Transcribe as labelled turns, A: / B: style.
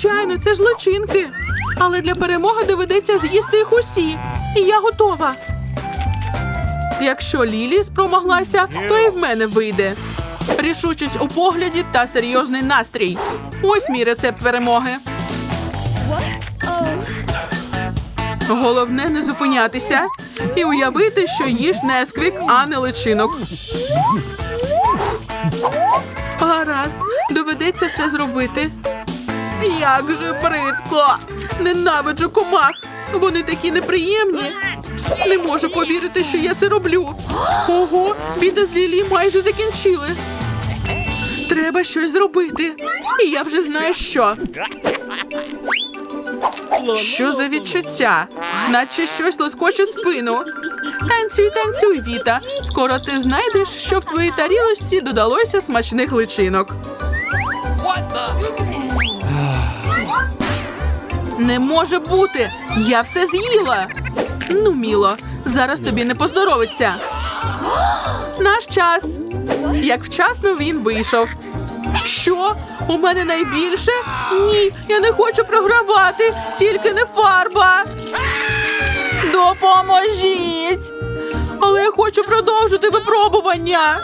A: Звичайно, це ж личинки. Але для перемоги доведеться з'їсти їх усі. І я готова. Якщо Лілі спромоглася, то і в мене вийде. Рішучість у погляді та серйозний настрій. Ось мій рецепт перемоги. Головне не зупинятися і уявити, що їж несквік, а не личинок. Гаразд, доведеться це зробити. Як же бридко! Ненавиджу комах! Вони такі неприємні. Не можу повірити, що я це роблю. Ого, біда з Лілі майже закінчили. Треба щось зробити. І я вже знаю, що. Що за відчуття? Наче щось лоскоче спину. Танцюй, танцюй, Віта. Скоро ти знайдеш, що в твоїй тарілочці додалося смачних личинок. Не може бути! Я все з'їла. Ну, міло, зараз тобі не поздоровиться. Наш час. Як вчасно він вийшов. Що? У мене найбільше? Ні, я не хочу програвати, тільки не фарба. Допоможіть! Але я хочу продовжити випробування.